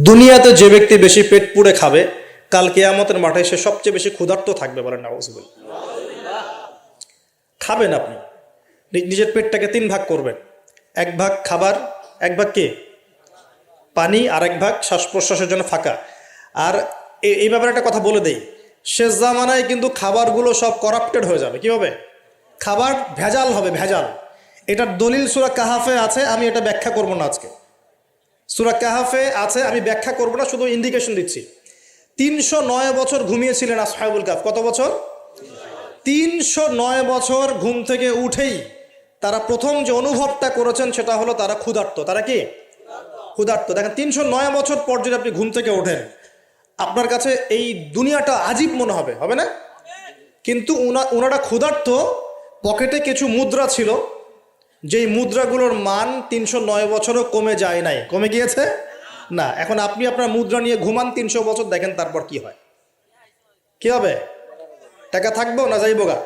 দুনিয়াতে যে ব্যক্তি বেশি পেট পুড়ে খাবে, কাল কেয়ামতের মাঠে সে সবচেয়ে বেশি ক্ষুধার্ত থাকবে বলেন নাউজুবিল খাবেন আপনি। নিজের পেটটাকে তিন ভাগ করবেন। এক ভাগ খাবার, এক ভাগ কে? পানি আর এক ভাগ শ্বাস প্রশ্বাসের জন্য ফাঁকা। আর এই ব্যাপারে একটা কথা বলে দেই। শেষ জামানায় কিন্তু খাবারগুলো সব করাপ্টেড হয়ে যাবে। কি হবে খাবার ভেজাল হবে, ভেজাল। এটার দলিল সুরা কাহাফে আছে, আমি এটা ব্যাখ্যা করব না আজকে। সুরা কাহাফে আছে, আমি ব্যাখ্যা করব না, শুধু ইন্ডিকেশন দিচ্ছি। তিনশো নয় বছর ঘুমিয়েছিলেন আসহাবুল কাফ কত বছর? তিনশো নয় বছর ঘুম থেকে উঠেই তারা প্রথম যে অনুভবটা করেছেন সেটা হলো তারা ক্ষুধার্ত। তারা কি? ক্ষুধার্ত। দেখেন, তিনশো নয় বছর পর যদি আপনি ঘুম থেকে ওঠেন, আপনার কাছে এই দুনিয়াটা আজীব মনে হবে হবে না? কিন্তু ওনারা ক্ষুধার্ত, পকেটে কিছু মুদ্রা ছিল যেই মুদ্রাগুলোর মান তিনশো নয় বছরও কমে যায় নাই। কমে গিয়েছে? না, এখন আপনি আপনার মুদ্রা নিয়ে ঘুমান তিনশো বছর, দেখেন তারপর কি হয়। কি হবে? টাকা থাকব না যাইবো গা?